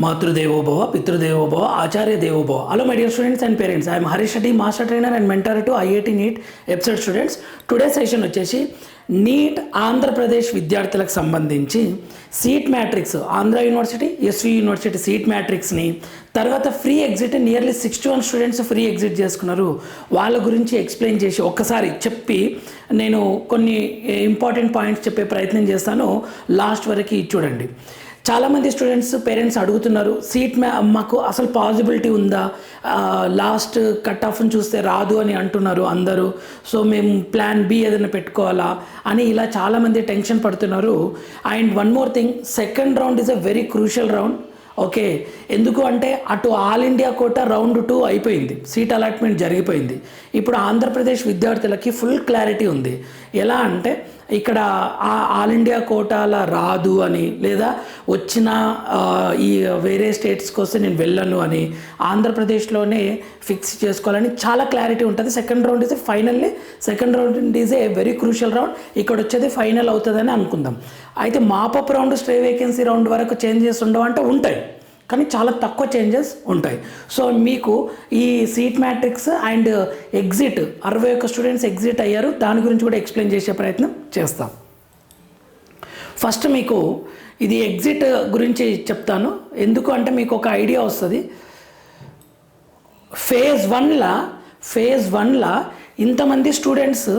మాతృదేవోభవ పితృదేవోభవ ఆచార్య దేవోభవ hello my dear students and parents I'm Harish Reddy master trainer and mentor to IIT NEET episode students today session వచ్చేసి NEET Andhra Pradesh విద్యార్థులకు సంబంధించి seat matrix Andhra university SV university seat మ్యాట్రిక్స్ని తర్వాత free exit nearly sixty one students free exit చేసుకున్నారు. వాళ్ళ గురించి explain చేసి ఒక్కసారి చెప్పి నేను కొన్ని ఇంపార్టెంట్ పాయింట్స్ చెప్పే ప్రయత్నం చేస్తాను. లాస్ట్ వరకు చూడండి. చాలామంది స్టూడెంట్స్ పేరెంట్స్ అడుగుతున్నారు సీట్ మ్యా మాకు అసలు పాసిబిలిటీ ఉందా? లాస్ట్ కట్ ఆఫ్ని చూస్తే రాదు అని అంటున్నారు అందరూ. సో మేము ప్లాన్ బి ఏదైనా పెట్టుకోవాలా? అని ఇలా చాలామంది టెన్షన్ పడుతున్నారు. And one more thing second round is a very crucial round okay. ఎందుకు అంటే అటు all India quota round two అయిపోయింది. సీట్ అలాట్మెంట్ జరిగిపోయింది. ఇప్పుడు ఆంధ్రప్రదేశ్ విద్యార్థులకి ఫుల్ క్లారిటీ ఉంది. ఎలా అంటే ఇక్కడ ఆ ఆల్ ఇండియా కోటాల రాదు అని లేదా వచ్చిన ఈ వేరే స్టేట్స్కి వస్తే నేను వెళ్ళను అని ఆంధ్రప్రదేశ్లోనే ఫిక్స్ చేసుకోవాలని చాలా క్లారిటీ ఉంటుంది. Second round is finally second round is a very crucial round. ఇక్కడ వచ్చేది ఫైనల్ అవుతుందని అనుకుందాం. అయితే mop up round stray vacancy round వరకు చేంజెస్ ఉండవు అంటే ఉంటాయి. కానీ చాలా తక్కువ చేంజెస్ ఉంటాయి. సో మీకు ఈ సీట్ మ్యాట్రిక్స్ అండ్ ఎగ్జిట్ అరవై ఒక్క స్టూడెంట్స్ ఎగ్జిట్ అయ్యారు దాని గురించి కూడా ఎక్స్ప్లెయిన్ చేసే ప్రయత్నం చేస్తాం. ఫస్ట్ మీకు ఇది ఎగ్జిట్ గురించి చెప్తాను. ఎందుకు అంటే మీకు ఒక ఐడియా వస్తుంది. ఫేజ్ వన్లా ఫేజ్ వన్లా ఇంతమంది స్టూడెంట్స్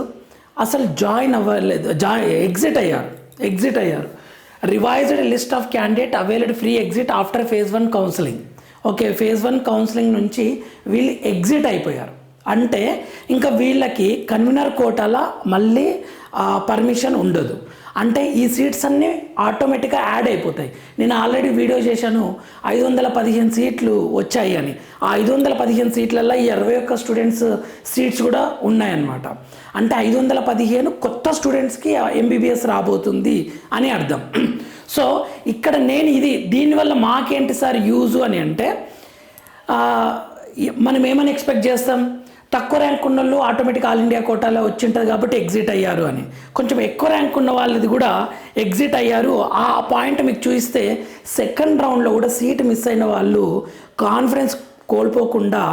అసలు జాయిన్ అవ్వలేదు జా ఎగ్జిట్ అయ్యారు ఎగ్జిట్ అయ్యారు. Revised list of candidate availed free exit after phase one counselling okay phase one counselling నుంచి వీళ్ళు ఎగ్జిట్ అయిపోయారు. అంటే ఇంకా వీళ్ళకి కన్వీనర్ కోటాల మళ్ళీ పర్మిషన్ ఉండదు. అంటే ఈ సీట్స్ అన్నీ ఆటోమేటిక్గా యాడ్ అయిపోతాయి. నేను ఆల్రెడీ వీడియో చేశాను ఐదు వందల పదిహేను సీట్లు వచ్చాయి అని. ఆ ఐదు వందల పదిహేను సీట్లలో ఈ ఇరవై ఒక్క స్టూడెంట్స్ సీట్స్ కూడా ఉన్నాయన్నమాట. అంటే ఐదు వందల పదిహేను కొత్త స్టూడెంట్స్కి ఎంబీబీఎస్ రాబోతుంది అని అర్థం. సో ఇక్కడ నేను ఇది దీనివల్ల మాకేంటి సార్ యూజు అని అంటే మనం ఏమని ఎక్స్పెక్ట్ చేస్తాం? తక్కువ ర్యాంక్ ఉన్న వాళ్ళు ఆటోమేటిక్ ఆల్ ఇండియా కోటాలో వచ్చి ఉంటుంది కాబట్టి ఎగ్జిట్ అయ్యారు అని. కొంచెం ఎక్కువ ర్యాంక్ ఉన్న వాళ్ళది కూడా ఎగ్జిట్ అయ్యారు. ఆ పాయింట్ మీకు చూస్తే సెకండ్ రౌండ్లో కూడా సీట్ మిస్ అయిన వాళ్ళు కాన్ఫిడెన్స్ కోల్పోకుండా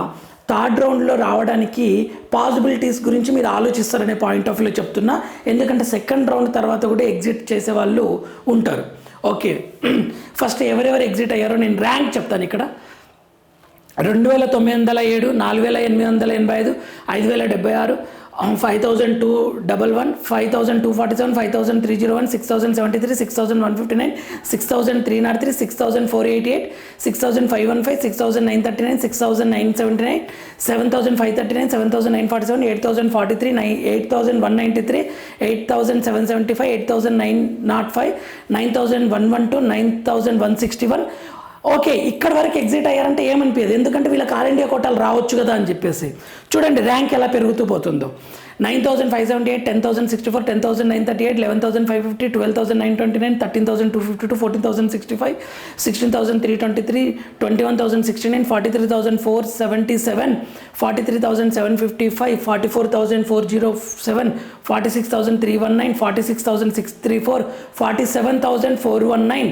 థర్డ్ రౌండ్లో రావడానికి పాసిబిలిటీస్ గురించి మీరు ఆలోచిస్తారనే పాయింట్ ఆఫ్ వ్యూలో చెప్తున్నా. ఎందుకంటే సెకండ్ రౌండ్ తర్వాత కూడా ఎగ్జిట్ చేసే వాళ్ళు ఉంటారు. ఓకే ఫస్ట్ ఎవరెవరు ఎగ్జిట్ అయ్యారో నేను ర్యాంక్ చెప్తాను ఇక్కడ. రెండు వేల తొమ్మిది వందల ఏడు నాలుగు వేల ఎనిమిది వందల ఎనభై ఐదు ఐదు వేల డెబ్బై ఆరు five thousand two double one five thousand two forty seven five thousand three zero one six thousand seventy three six thousand one fifty nine six thousand three nought three six thousand four eighty eight six thousand five one five six thousand nine thirty nine six thousand nine seventy nine seven thousand five thirty nine seven thousand nine forty seven eight thousand forty three nine eight thousand one ninety three eight thousand seven seventy five eight thousand nine nought five nine thousand one one two nine thousand one sixty one okay ఇక్కడ వరకు exit అయ్యారంటే ఏమనిపించదు ఎందుకంటే వీళ్ళకి all India కోటాలు రావచ్చు కదా అని చెప్పేసి. చూడండి ర్యాంక్ ఎలా పెరుగుతూ పోతుందో. Nine thousand five seventy eight ten thousand sixty four ten thousand nine thirty eight eleven thousand five fifty twelve thousand nine twenty nine thirteen thousand two fifty two fourteen thousand sixty five sixteen thousand three twenty three twenty one thousand sixty nine forty three thousand four seventy seven forty three thousand seven fifty five forty four thousand four zero seven forty six thousand three one nine forty six thousand six three four forty seven thousand four one nine.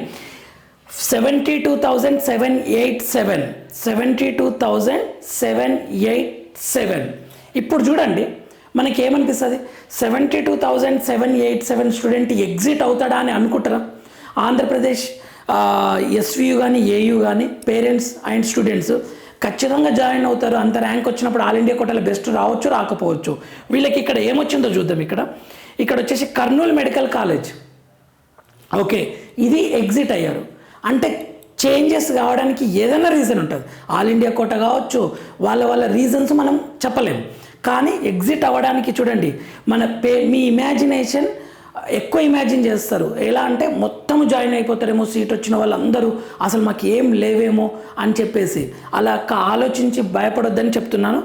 Seventy two thousand seven eight seven. Seventy two thousand seven eight seven. ఇప్పుడు చూడండి మనకి ఏమనిపిస్తుంది seventy two thousand seven eight seven student exit అవుతాడా అని అనుకుంటారా? Andhra Pradesh SVU కానీ AU కానీ parents and students ఖచ్చితంగా జాయిన్ అవుతారు. అంత ర్యాంక్ వచ్చినప్పుడు ఆల్ ఇండియా కోటాలో బెస్ట్ రావచ్చు రాకపోవచ్చు. వీళ్ళకి ఇక్కడ ఏమొచ్చిందో చూద్దాం ఇక్కడ. ఇక్కడ వచ్చేసి కర్నూలు మెడికల్ కాలేజ్. ఓకే ఇది ఎగ్జిట్ అయ్యారు. అంటే చేంజెస్ కావడానికి ఏదైనా రీజన్ ఉంటుంది. ఆల్ ఇండియా కోట కావచ్చు వాళ్ళ వాళ్ళ రీజన్స్ మనం చెప్పలేము. కానీ ఎగ్జిట్ అవ్వడానికి చూడండి మన పే మీ ఇమాజినేషన్ ఎక్కువ ఇమాజిన్ చేస్తారు. ఎలా అంటే మొత్తం జాయిన్ అయిపోతారేమో సీట్ వచ్చిన వాళ్ళందరూ అసలు మాకు ఏం లేవేమో అని చెప్పేసి. అలా ఆలోచించి భయపడొద్దని చెప్తున్నాను.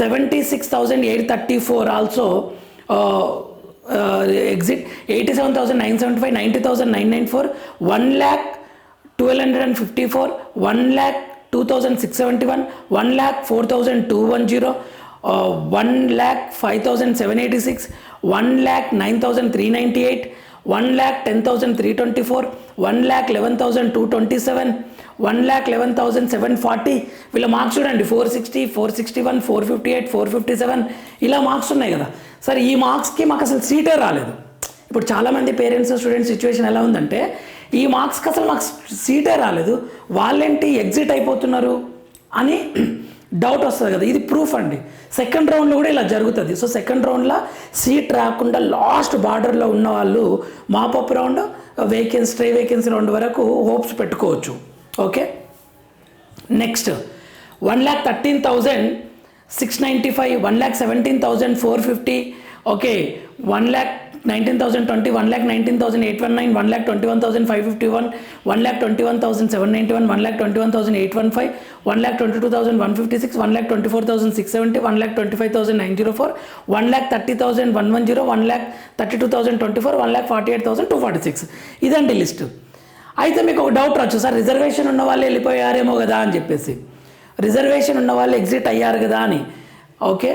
Seventy six thousand eight thirty four also exit eighty seven thousand nine seventy five ninety thousand nine nine four one lakh twelve hundred and fifty four one lakh two thousand six seventy one one lakh four thousand two one zero one lakh five thousand seven eighty six one lakh nine thousand three ninety eight one lakh ten thousand three twenty four one lakh eleven thousand two twenty seven one lakh eleven thousand seven forty వీళ్ళ marks చూడండి four sixty four sixty one four fifty eight four fifty seven ఇలా marks ఉన్నాయి కదా. సరే ఈ మార్క్స్కి మాకు అసలు సీటే రాలేదు. ఇప్పుడు చాలామంది పేరెంట్స్ స్టూడెంట్స్ సిచ్యువేషన్ ఎలా ఉందంటే ఈ మార్క్స్కి అసలు మాకు సీటే రాలేదు. వాళ్ళేంటి ఎగ్జిట్ అయిపోతున్నారు అని డౌట్ వస్తుంది కదా. ఇది ప్రూఫ్ అండి. సెకండ్ రౌండ్లో కూడా ఇలా జరుగుతుంది. సో సెకండ్ రౌండ్లో సీట్ రాకుండా లాస్ట్ బార్డర్లో ఉన్న వాళ్ళు mop up round vacancy stray vacancy round వరకు హోప్స్ పెట్టుకోవచ్చు. Okay next one lakh thirteen thousand six ninety five one lakh seventeen thousand four fifty okay one lakh nineteen thousand twenty one lakh nineteen thousand eight one nine one lakh twenty one thousand five fifty one one lakh twenty one thousand seven ninety one one lakh twenty one thousand eight one five one lakh twenty two thousand one fifty six one lakh twenty four thousand six seventy one lakh twenty five thousand nine zero four one lakh thirty thousand one one zero one lakh thirty two thousand twenty four one lakh forty eight thousand two forty six. ఇదండి list. అయితే మీకు ఒక doubt రావచ్చు sir reservation ఉన్న వాళ్ళు వెళ్ళిపోయారేమో కదా అని చెప్పేసి. రిజర్వేషన్ ఉన్న వాళ్ళు ఎగ్జిట్ అయ్యారు కదా అని. ఓకే?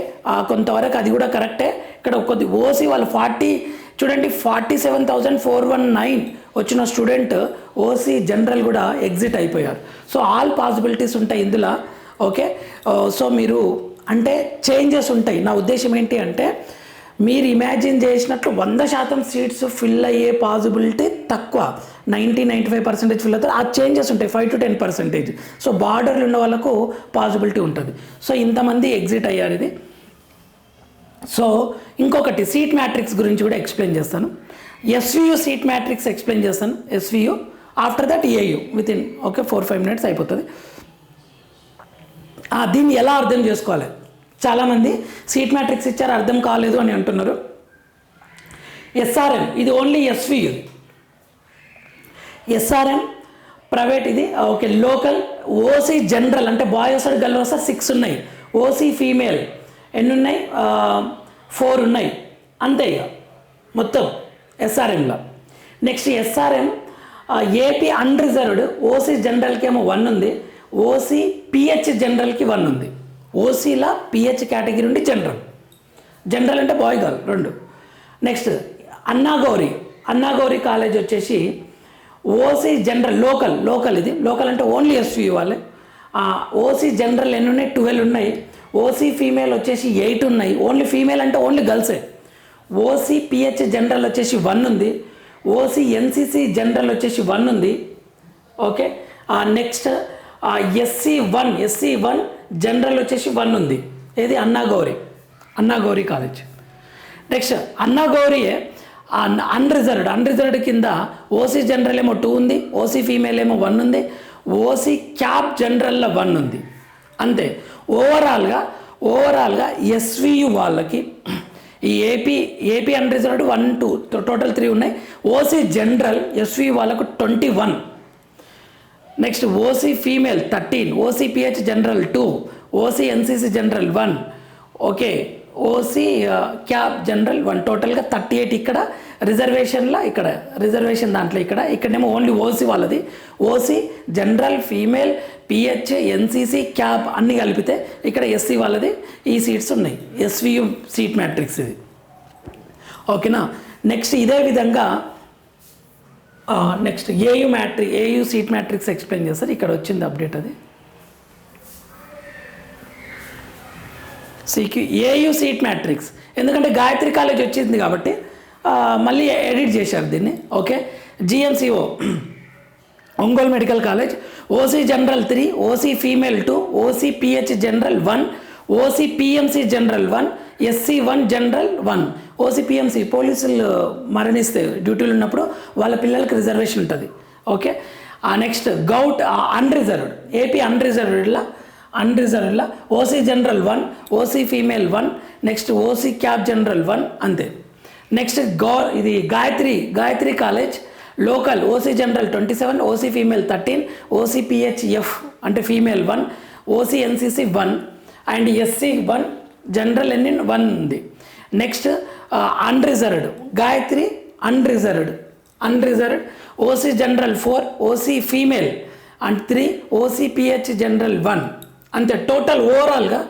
కొంతవరకు అది కూడా కరెక్టే. ఇక్కడ కొద్ది ఓసీ వాళ్ళు ఫార్టీ చూడండి forty seven thousand four one nine వచ్చిన స్టూడెంట్ ఓసీ జనరల్ కూడా ఎగ్జిట్ అయిపోయారు. సో ఆల్ పాసిబిలిటీస్ ఉంటాయి ఇందులో. ఓకే సో uh, మీరు అంటే చేంజెస్ ఉంటాయి. నా ఉద్దేశం ఏంటి అంటే మీరు ఇమాజిన్ చేసినట్లు వంద శాతం సీట్స్ ఫిల్ అయ్యే పాసిబిలిటీ తక్కువ. Ninety ninety five percentage fill అవుతారు. ఆ చేంజెస్ ఉంటాయి. Five to ten percentage so బార్డర్లు ఉన్న వాళ్ళకు పాసిబిలిటీ ఉంటుంది. సో ఇంతమంది ఎగ్జిట్ అయ్యారు ఇది. సో ఇంకొకటి సీట్ మ్యాట్రిక్స్ గురించి కూడా ఎక్స్ప్లెయిన్ చేస్తాను. ఎస్వియు సీట్ మ్యాట్రిక్స్ ఎక్స్ప్లెయిన్ చేస్తాను. SVU after that AU with in okay four five minutes అయిపోతుంది. దీన్ని ఎలా అర్థం చేసుకోవాలి? చాలామంది సీట్ మ్యాట్రిక్స్ ఇచ్చారు అర్థం కాలేదు అని అంటున్నారు. ఎస్ఆర్ఎం ఇది ఓన్లీ ఎస్వియు ఎస్ఆర్ఎం ప్రైవేట్ ఇది ఓకే లోకల్ ఓసీ జనరల్ అంటే బాయ్స్ అండ్ గర్ల్ వస్తే సిక్స్ ఉన్నాయి. ఓసీ ఫీమేల్ ఎన్ని ఉన్నాయి ఫోర్ ఉన్నాయి అంతే ఇక మొత్తం ఎస్ఆర్ఎంలో. Next SRM AP unreserved OC జనరల్కి ఏమో వన్ ఉంది. ఓసీ పిహెచ్ జనరల్కి వన్ ఉంది. ఓసీలా పిహెచ్ కేటగిరీ నుండి జనరల్. జనరల్ అంటే బాయ్ గర్ల్ రెండు. నెక్స్ట్ అన్నాగౌరి. అన్నాగౌరి కాలేజ్ వచ్చేసి ఓసీ జనరల్ లోకల్ లోకల్ ఇది. లోకల్ అంటే ఓన్లీ ఎస్వి వాళ్ళే. ఓసీ జనరల్ ఎన్ని ఉన్నాయి ట్వెల్వ్ ఉన్నాయి. ఓసీ ఫీమేల్ వచ్చేసి ఎయిట్ ఉన్నాయి. ఓన్లీ ఫీమేల్ అంటే ఓన్లీ గర్ల్సే. ఓసీ పిహెచ్ జనరల్ వచ్చేసి వన్ ఉంది. ఓసీ ఎన్సీసీ జనరల్ వచ్చేసి వన్ ఉంది. Okay? Next SC one SC one general వచ్చేసి వన్ ఉంది. ఏది? అన్నాగౌరి అన్నాగౌరి కాలేజ్. నెక్స్ట్ అన్నాగౌరియే అన్రిజర్వ్డ్. అన్రిజర్వ్డ్ కింద ఓసీ జనరల్ ఏమో టూ ఉంది. ఓసీ ఫీమేల్ ఏమో వన్ ఉంది. ఓసీ క్యాప్ జనరల్లో వన్ ఉంది. అంతే. ఓవరాల్గా ఓవరాల్గా ఎస్వియు వాళ్ళకి ఈ AP AP unreserved one two total three ఉన్నాయి. ఓసీ జనరల్ ఎస్వి వాళ్ళకు twenty one next OC female thirteen OC PH general two OC NCC general one okay OC CAP general one టోటల్గా thirty eight ఇక్కడ రిజర్వేషన్లో ఇక్కడ reservation దాంట్లో ఇక్కడ. ఇక్కడేమో only OC వాళ్ళది. OC general female PH NCC CAP అన్నీ కలిపితే ఇక్కడ ఎస్సీ వాళ్ళది. ఈ సీట్స్ ఉన్నాయి. ఎస్వియు సీట్ మ్యాట్రిక్స్ ఇది. ఓకేనా? నెక్స్ట్ ఇదే విధంగా next AU matrix AU seat matrix explain చేస్తారు. ఇక్కడ వచ్చింది అప్డేట్ అది. CQ AU seat matrix. ఎందుకంటే గాయత్రి కాలేజ్ వచ్చింది కాబట్టి మళ్ళీ ఎడిట్ చేశారు దీన్ని. Okay? GMCO Ongole medical college. OC general three OC female two OC PH general one OC PMC general one SC one general one. OC PMC పోలీసులు మరణిస్తే డ్యూటీలు ఉన్నప్పుడు వాళ్ళ పిల్లలకి రిజర్వేషన్ ఉంటుంది. ఓకే? ఆ నెక్స్ట్ గౌట్ అన్రిజర్వ్డ్ ఏపీ అన్రిజర్వ్డ్లా అన్రిజర్వ్డ్లా OC general one OC female one next OC CAP general one అంతే నెక్స్ట్ గౌ ఇది Gayathri Gayathri college local OC general twenty seven OC female thirteen OC PHF అంటే female one OC NCC one and SC one general ఎన్ని one ఉంది next unreserved Gayathri unreserved unreserved OC general four OC female and three OC PH general one అంతే total ఓవరాల్గా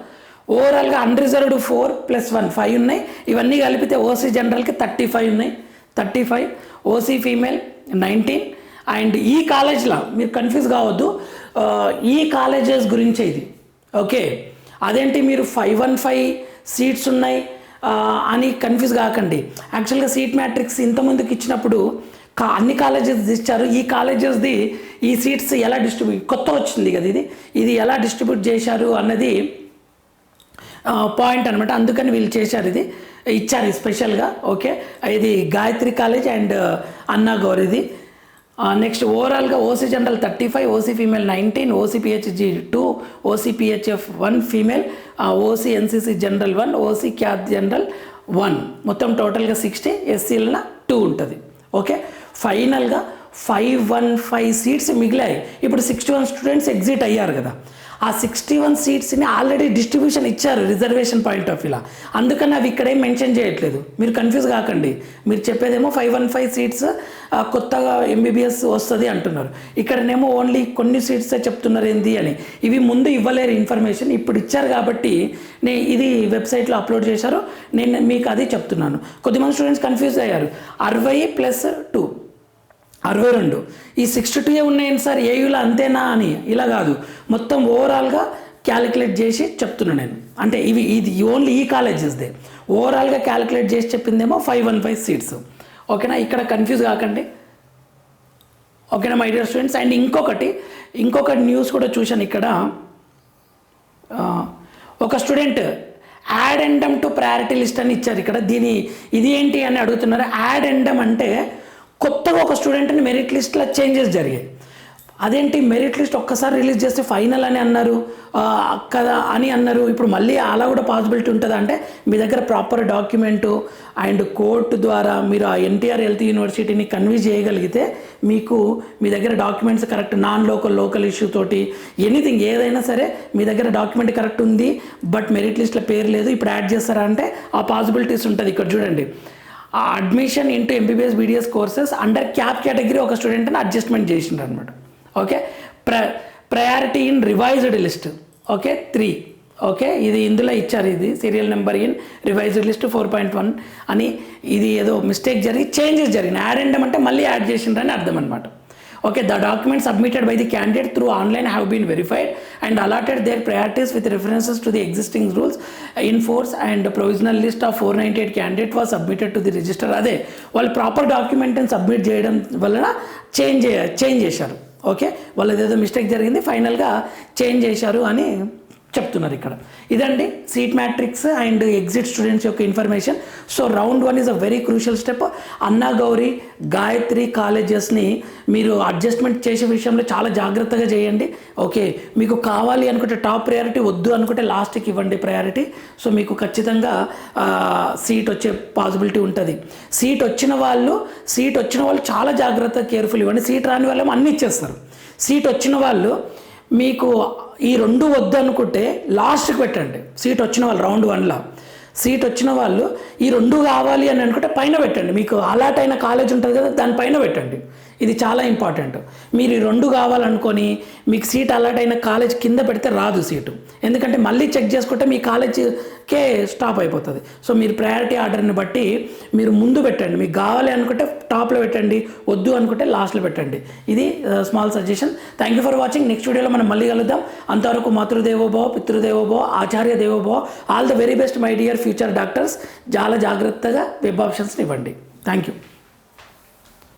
ఓవరాల్గా unreserved four plus one five ఉన్నాయి. ఇవన్నీ కలిపితే OC జనరల్కి thirty five ఉన్నాయి. Thirty five OC female nineteen and ఈ కాలేజ్లో మీరు కన్ఫ్యూజ్ కావద్దు. ఈ కాలేజెస్ గురించే ఇది. ఓకే? అదేంటి మీరు ఫైవ్ వన్ ఫైవ్ సీట్స్ ఉన్నాయి అని కన్ఫ్యూజ్ కాకండి. యాక్చువల్గా సీట్ మ్యాట్రిక్స్ ఇంతమందికి ఇచ్చినప్పుడు కా అన్ని కాలేజెస్ ఇచ్చారు. ఈ కాలేజెస్ది ఈ సీట్స్ ఎలా డిస్ట్రిబ్యూట్ కొత్త వచ్చింది కదా ఇది. ఇది ఎలా డిస్ట్రిబ్యూట్ చేశారు అన్నది పాయింట్ అనమాట అందుకని వీళ్ళు చేశారు ఇది. ఇచ్చారు ఇది స్పెషల్గా ఓకే. ఇది గాయత్రి కాలేజ్ అండ్ అన్నా గౌరిది నెక్స్ట్ ఓవరాల్గా OC general thirty five OC female nineteen OCPHG two OCPHF one female OC NCC general one OC cath general one మొత్తం టోటల్గా సిక్స్టీ ఎస్సీలన టూ ఉంటుంది. ఓకే. ఫైనల్గా ఫైవ్ వన్ ఫైవ్ సీట్స్ మిగిలాయి. ఇప్పుడు సిక్స్టీ వన్ స్టూడెంట్స్ ఎగ్జిట్ అయ్యారు కదా. ఆ సిక్స్టీ వన్ సీట్స్ని ఆల్రెడీ డిస్ట్రిబ్యూషన్ ఇచ్చారు రిజర్వేషన్ పాయింట్ ఆఫ్ వ్యూలా అందుకని అవి ఇక్కడేం మెన్షన్ చేయట్లేదు. మీరు కన్ఫ్యూజ్ కాకండి. మీరు చెప్పేదేమో ఫైవ్ వన్ ఫైవ్ సీట్స్ కొత్తగా ఎంబీబీఎస్ వస్తుంది అంటున్నారు. ఇక్కడనేమో ఓన్లీ కొన్ని సీట్సే చెప్తున్నారు ఏంది అని. ఇవి ముందు ఇవ్వలేరు ఇన్ఫర్మేషన్ ఇప్పుడు ఇచ్చారు కాబట్టి నే ఇది వెబ్సైట్లో అప్లోడ్ చేశారు. నేను మీకు అది చెప్తున్నాను. కొద్దిమంది స్టూడెంట్స్ కన్ఫ్యూజ్ అయ్యారు. అరవై ప్లస్ టూ అరవై రెండు. ఈ సిక్స్టీ టూ ఉన్నాయండి సార్? ఏయులో అంతేనా అని. ఇలా కాదు. మొత్తం ఓవరాల్గా క్యాలిక్యులేట్ చేసి చెప్తున్నా నేను. అంటే ఇవి ఇది ఓన్లీ ఈ కాలేజెస్దే ఓవరాల్గా క్యాలిక్యులేట్ చేసి చెప్పిందేమో ఫైవ్ వన్ ఫైవ్ సీట్స్ ఓకేనా? ఇక్కడ కన్ఫ్యూజ్ కాకండి. ఓకేనా మై డియర్ స్టూడెంట్స్ అండ్ ఇంకొకటి ఇంకొక న్యూస్ కూడా చూశాను ఇక్కడ. ఒక student addendum to priority list అని ఇచ్చారు ఇక్కడ. దీని ఇది ఏంటి అని అడుగుతున్నారు. యాడ్ ఎండమ్ అంటే కొత్తగా ఒక స్టూడెంట్ని మెరిట్ లిస్ట్లో చేంజెస్ జరిగాయి. అదేంటి? మెరిట్ లిస్ట్ ఒక్కసారి రిలీజ్ చేస్తే ఫైనల్ అని అన్నారు. కదా అని అన్నారు. ఇప్పుడు మళ్ళీ అలా కూడా పాసిబిలిటీ ఉంటుందా? అంటే మీ దగ్గర ప్రాపర్ డాక్యుమెంటు అండ్ కోర్టు ద్వారా మీరు ఆ ఎన్టీఆర్ హెల్త్ యూనివర్సిటీని కన్విన్స్ చేయగలిగితే మీకు మీ దగ్గర documents correct non local local issue తోటి ఎనీథింగ్ ఏదైనా సరే మీ దగ్గర డాక్యుమెంట్ కరెక్ట్ ఉంది బట్ మెరిట్ లిస్ట్లో పేరు లేదు. ఇప్పుడు యాడ్ చేస్తారా? అంటే ఆ పాసిబిలిటీస్ ఉంటుంది. ఇక్కడ చూడండి. ఆ admission into MBBS BDS courses under cap category ఒక స్టూడెంట్ని అడ్జస్ట్మెంట్ చేసిండ్రు అనమాట ఓకే ప్ర priority in revised list okay three okay ఇది ఇందులో ఇచ్చారు ఇది. Serial number in revised list four point one అని ఇది ఏదో మిస్టేక్ జరిగి చేంజెస్ జరిగినాయి. యాడ్ అంటే మళ్ళీ యాడ్ చేసిండ్రని అర్థం అనమాట okay the document submitted by the candidate through online have been verified and allotted their priorities with references to the existing rules in force and provisional list of four ninety eight candidate was submitted to the register అదే వాళ్ళు proper డాక్యుమెంట్ని submit చేయడం వలన change change చేశారు. Okay వాళ్ళది ఏదో mistake జరిగింది ఫైనల్గా change చేశారు అని చెప్తున్నారు ఇక్కడ. ఇదండి seat matrix and exit students యొక్క information. So round one is a very crucial step. అన్నా గౌరీ గాయత్రి కాలేజెస్ని మీరు అడ్జస్ట్మెంట్ చేసే విషయంలో చాలా జాగ్రత్తగా చేయండి. ఓకే మీకు కావాలి అనుకుంటే టాప్ ప్రయారిటీ వద్దు అనుకుంటే లాస్ట్కి ఇవ్వండి ప్రయారిటీ. సో మీకు ఖచ్చితంగా సీట్ వచ్చే పాసిబిలిటీ ఉంటుంది. సీట్ వచ్చిన వాళ్ళు సీట్ వచ్చిన వాళ్ళు చాలా జాగ్రత్తగా కేర్ఫుల్ ఇవ్వండి. సీట్ రాని వాళ్ళేమో అన్నీ ఇచ్చేస్తారు. సీట్ వచ్చిన వాళ్ళు మీకు ఈ రెండు వద్దు అనుకుంటే లాస్ట్కి పెట్టండి. సీట్ వచ్చిన వాళ్ళు రౌండ్ వన్లో సీట్ వచ్చిన వాళ్ళు ఈ రెండు కావాలి అని అనుకుంటే పైన పెట్టండి. మీకు అలాట్ అయిన కాలేజ్ ఉంటుంది కదా దానిపైన పెట్టండి. ఇది చాలా ఇంపార్టెంట్ మీరు ఈ రెండు కావాలనుకొని మీకు సీట్ అలర్ట్ అయిన కాలేజ్ కింద పెడితే రాదు సీటు ఎందుకంటే మళ్ళీ చెక్ చేసుకుంటే మీ కాలేజ్కే స్టాప్ అయిపోతుంది. సో మీరు ప్రయారిటీ ఆర్డర్ని బట్టి మీరు ముందు పెట్టండి. మీకు కావాలి అనుకుంటే టాప్లో పెట్టండి వద్దు అనుకుంటే లాస్ట్లో పెట్టండి. ఇది small suggestion thank you for watching next వీడియోలో మనం మళ్ళీ కలుద్దాం. అంతవరకు మాతృదేవోభవ పితృదేవోభవ ఆచార్య దేవోభవ. All the very best my dear future doctors చాలా జాగ్రత్తగా వెబ్ ఆప్షన్స్ని ఇవ్వండి. Thank you